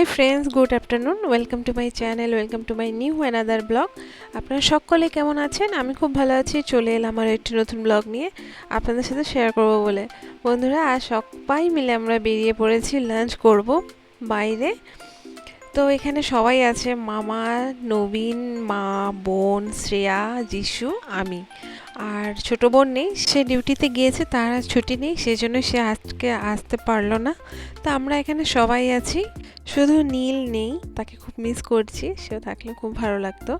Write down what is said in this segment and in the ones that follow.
Hi friends, good afternoon. Welcome to my channel, welcome to my new another blog. আপনারা সকলে কেমন আছেন? আমি খুব ভালো আছি, চলে এলাম আমার একটি নতুন ব্লগ নিয়ে আপনাদের সাথে শেয়ার করব বলে। বন্ধুরা, আজ সবাই মিলে আমরা বেরিয়ে পড়েছি লাঞ্চ করব বাইরে। তো এখানে সবাই আছে, মামা, নবীন, মা, বোন, শ্রেয়া যিশু আমি। আর ছোট বোন নেই, সে ডিউটিতে গিয়েছে, তার আজ ছুটি নেই, সেজন্য সে আজকে আসতে পারল না। তো আমরা এখানে সবাই আছি, শুধু নীল নেই, তাকে খুব মিস করছি, সেও থাকলে খুব ভালো লাগতো।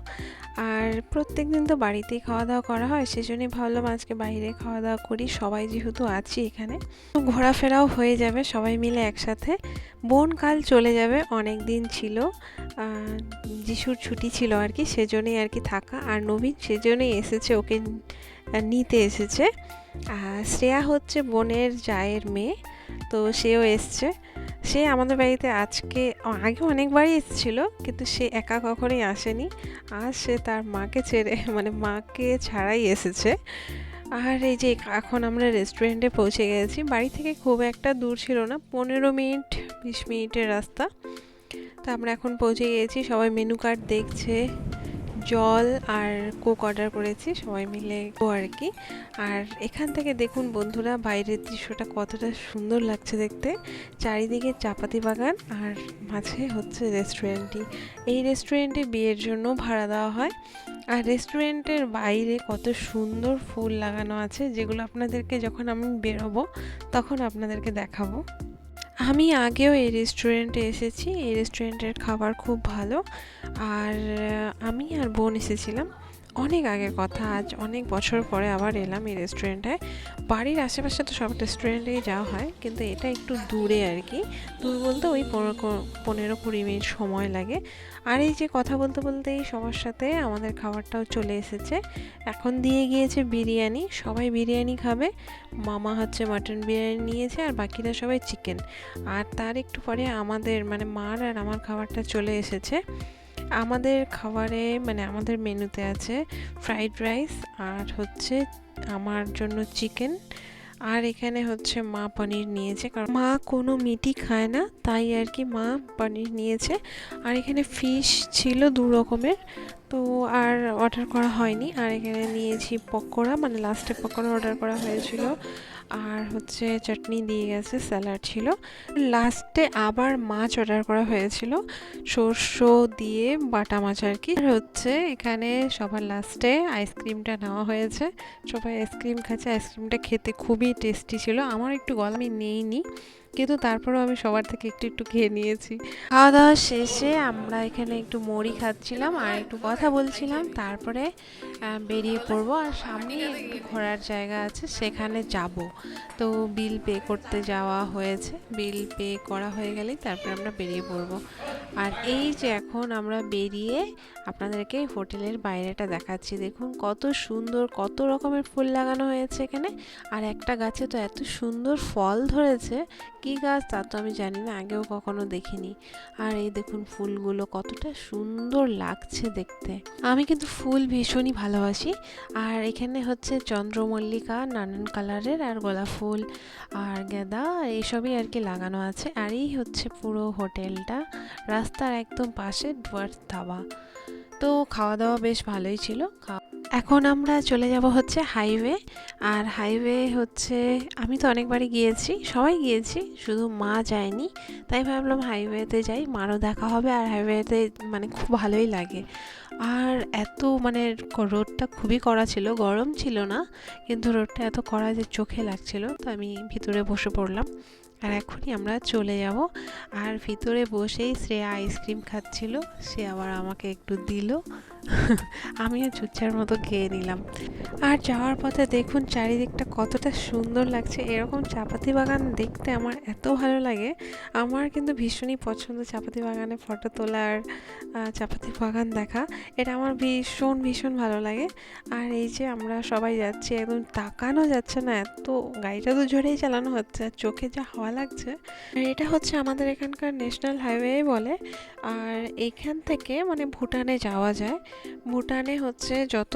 আর প্রত্যেক দিন তো বাড়িতেই খাওয়া দাওয়া করা হয়, সেজন্যই ভাবলাম আজকে বাইরে খাওয়া দাওয়া করি, সবাই যেহেতু আছি এখানে। ঘোরাফেরাও হয়ে যাবে, সবাই মিলে একসাথে। বোন কাল চলে যাবে অনেক দিন ছিল যিশুর ছুটি ছিল আর কি, সেজন্যই আর কি থাকা। আর নবীন সেজন্যই এসেছে ওকে নিতে এসেছে। আর শ্রেয়া হচ্ছে বোনের জায়ের মেয়ে, তো সেও এসছে। সে আমাদের বাড়িতে আজকে আগে অনেকবারই এসেছিল, কিন্তু সে একা কখনোই আসেনি। আজ সে তার মাকে ছেড়ে মানে মাকে ছাড়াই এসেছে। আর এই যে এখন আমরা রেস্টুরেন্টে পৌঁছে গেছি, বাড়ি থেকে খুব একটা দূর ছিল না, পনেরো মিনিট, বিশ মিনিটের রাস্তা। তো আমরা এখন পৌঁছে গিয়েছি সবাই মেনু কার্ড দেখছে। জল আর কোক অর্ডার করেছি, সবাই মিলে ও আর কি। আর এখান থেকে দেখুন বন্ধুরা, বাইরের দৃশ্যটা কতটা সুন্দর লাগছে দেখতে। চারিদিকে চাপাতি বাগান আর মাঝে হচ্ছে রেস্টুরেন্টটি এই রেস্টুরেন্টে বিয়ের জন্য ভাড়া দেওয়া হয়। আর রেস্টুরেন্টের বাইরে কত সুন্দর ফুল লাগানো আছে, যেগুলো আপনাদেরকে যখন আমি বেরোবো, তখন আপনাদেরকে দেখাবো। আমি আগেও এই রেস্টুরেন্টে এসেছি। এই রেস্টুরেন্টের খাবার খুব ভালো। আর আমি আর বোন এসেছিলাম। অনেক আগের কথা, আজ অনেক বছর পরে আবার এলাম এই রেস্টুরেন্টে বাড়ির আশেপাশে তো সব রেস্টুরেন্টেই যাওয়া হয়, কিন্তু এটা একটু দূরে আর কি। দূর বলতে ওই পনেরো কুড়ি মিনিট সময় লাগে। আর এই যে কথা বলতে বলতেই সবার সাথে আমাদের খাবারটাও চলে এসেছে। এখন দিয়ে গিয়েছে বিরিয়ানি, সবাই বিরিয়ানি খাবে। মামা হচ্ছে মাটন বিরিয়ানি নিয়েছে আর বাকিরা সবাই চিকেন আর তার একটু পরে আমাদের মানে মার আর আমার খাবারটা চলে এসেছে। আমাদের খাবারে মানে আমাদের মেনুতে আছে ফ্রাইড রাইস আর হচ্ছে আমার জন্য চিকেন আর এখানে হচ্ছে মা পনির নিয়েছে। কারণ মা কোনো মিটই খায় না, তাই আর কি মা পনির নিয়েছে। আর এখানে ফিশ ছিল দু রকমের, তো আর অর্ডার করা হয়নি। আর এখানে নিয়েছি পকোড়া মানে লাস্টে পকোড়া অর্ডার করা হয়েছিল। আর হচ্ছে চাটনি দিয়ে গেছে, স্যালাড ছিল। লাস্টে আবার মাছ অর্ডার করা হয়েছিল, সর্ষ দিয়ে বাটা মাছ আর কি। হচ্ছে এখানে সবার লাস্টে আইসক্রিমটা নেওয়া হয়েছে। সবাই আইসক্রিম খাচ্ছে, আইসক্রিমটা খেতে খুবই টেস্টি ছিল। আমার একটু গলা আমি নেইনি। কিন্তু তারপরেও আমি সবার থেকে একটু একটু খেয়ে নিয়েছি। খাওয়া দাওয়া শেষে আমরা এখানে একটু মুড়ি খাচ্ছিলাম আর একটু কথা বলছিলাম। তারপরে বেরিয়ে পড়ব আর সামনে ঘোরার জায়গা আছে, সেখানে যাব। তো বিল পে করতে যাওয়া হয়েছে। বিল পে করা হয়ে গেলেই তারপরে আমরা বেরিয়ে পড়ব। আর এই যে এখন আমরা বেরিয়ে আপনাদেরকে হোটেলের বাইরেটা দেখাচ্ছি। দেখুন কত সুন্দর, কত রকমের ফুল লাগানো হয়েছে এখানে। আর একটা গাছে তো এত সুন্দর ফল ধরেছে। কী গাছ তা তো আমি জানি না, আগেও কখনো দেখিনি। আর এই দেখুন ফুলগুলো কতটা সুন্দর লাগছে দেখতে। আমি কিন্তু ফুল ভীষণই ভালোবাসি। আর এখানে হচ্ছে চন্দ্রমল্লিকা, নানান কালারের আর গোলাপ ফুল আর গাঁদা, এইসবই আর কি লাগানো আছে। আর এই হচ্ছে পুরো হোটেলটা। রাস্তার একদম পাশে ডুয়ার্স ধাবা। তো খাওয়া দাওয়া বেশ ভালোই ছিল। এখন আমরা চলে যাব হচ্ছে হাইওয়ে। আর হাইওয়ে হচ্ছে, আমি তো অনেকবারই গিয়েছি, সবাই গিয়েছি, শুধু মা যায়নি। তাই ভাবলাম হাইওয়েতে যাই, মারও দেখা হবে আর হাইওয়েতে মানে খুব ভালোই লাগে। আর এত মানে রোডটা খুবই কড়া ছিল, গরম ছিল না, কিন্তু রোডটা এত কড়া যে চোখে লাগছিল, তো আমি ভিতরে বসে পড়লাম। আর এখনই আমরা চলে যাব। আর ভিতরে বসেই শ্রেয়া আইসক্রিম খাচ্ছিল। সে আবার আমাকে একটু দিল। আমিও চুচ্চার মতো খেয়ে নিলাম। আর যাওয়ার পথে দেখুন চারিদিকটা কতটা সুন্দর লাগছে। এরকম চাপাতি বাগান দেখতে আমার এত ভালো লাগে। আমার কিন্তু ভীষণই পছন্দ চাপাতি বাগানে ফটো তোলা আর চাপাতি বাগান দেখা। এটা আমার ভীষণ ভীষণ ভালো লাগে। আর এই যে আমরা সবাই যাচ্ছি, একদম তাকানো যাচ্ছে না। এত গাড়িটা তো জোরেই চালানো হচ্ছে। আর চোখে যা হাওয়া লাগছে। এটা হচ্ছে আমাদের এখানকার ন্যাশনাল হাইওয়ে বলে। আর এখান থেকে মানে ভুটানে যাওয়া যায়। ভুটানে হচ্ছে যত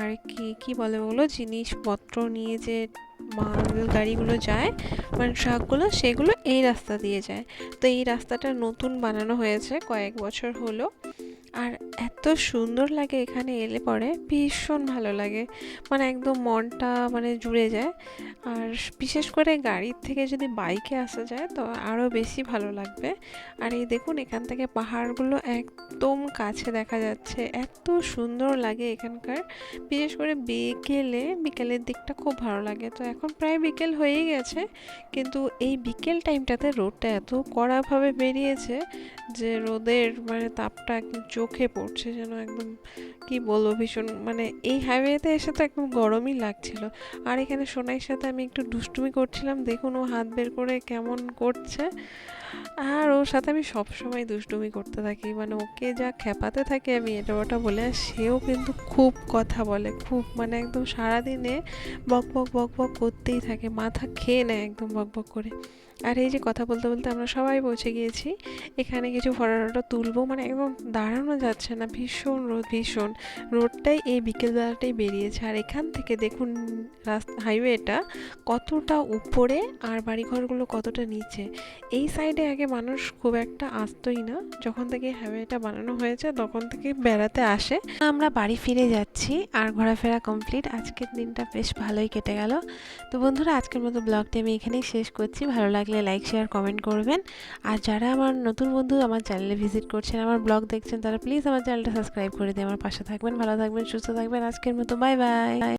আর কি কি বলে ওগুলো? জিনিসপত্র নিয়ে যে মাল গাড়িগুলো যায় মানে ট্রাকগুলো সেগুলো এই রাস্তা দিয়ে যায়। তো এই রাস্তাটা নতুন বানানো হয়েছে কয়েক বছর হলো। আর এত সুন্দর লাগে এখানে এলে পরে, ভীষণ ভালো লাগে। মানে একদম মনটা মানে জুড়ে যায়। আর বিশেষ করে গাড়ির থেকে যদি বাইকে আসা যায়, তো আরও বেশি ভালো লাগবে। আর এই দেখুন, এখান থেকে পাহাড়গুলো একদম কাছে দেখা যাচ্ছে। এত সুন্দর লাগে এখানকার। বিশেষ করে বিকেলে, বিকেলের দিকটা খুব ভালো লাগে। তো এখন প্রায় বিকেল হয়েই গেছে, কিন্তু এই বিকেল টাইমটাতে রোদটা এত কড়াভাবে বেরিয়েছে যে, রোদের মানে তাপটা একদম চোখে পড়ছে যেন একদম, কি বলব ভীষণ মানে এই হাইওয়েতে এসে তো একদম গরমই লাগছিল। আর এখানে সোনাইয়ের সাথে আমি একটু দুষ্টুমি করছিলাম, দেখুন ও হাত বের করে কেমন করছে। আর ওর সাথে আমি সব সময় দুষ্টুমি করতে থাকি মানে ওকে যা খেপাতে থাকি আমি এটা ওটা বলে, আর সেও কিন্তু খুব কথা বলে, খুব মানে একদম সারাদিনে বক বক বক বক করতেই থাকে, মাথা খেয়ে নেয় একদম বক বক করে। আর এই যে কথা বলতে বলতে আমরা সবাই পৌঁছে গিয়েছি। এখানে কিছু ফটোটা তুলবো মানে একদম দাঁড়ানো যাচ্ছে না, ভীষণ রোদ, ভীষণ। রোডটাই এই বিকেলবেলাটাই বেরিয়েছে। আর এখান থেকে দেখুন রাস্তা হাইওয়েটা কতটা উপরে আর বাড়িঘরগুলো কতটা নিচে। এই সাইডে আগে মানুষ খুব একটা আসতোই না। যখন থেকে হাইওয়েটা বানানো হয়েছে, তখন থেকে বেড়াতে আসে। আমরা বাড়ি ফিরে যাচ্ছি আর ঘোরাফেরা কমপ্লিট আজকের দিনটা বেশ ভালোই কেটে গেল। তো বন্ধুরা, আজকের মতো ব্লগটি আমি এখানেই শেষ করছি। ভালো লাগলে লাইক শেয়ার কমেন্ট করবেন। আর যারা আমার নতুন বন্ধু আমার চ্যানেলে ভিজিট করছেন, আমার ব্লগ দেখছেন, তারা প্লিজ আমার চ্যানেলটা সাবস্ক্রাইব করে দিয়ে আমার পাশে থাকবেন। ভালো থাকবেন, সুস্থ থাকবেন। আজকের মতো বাই বাই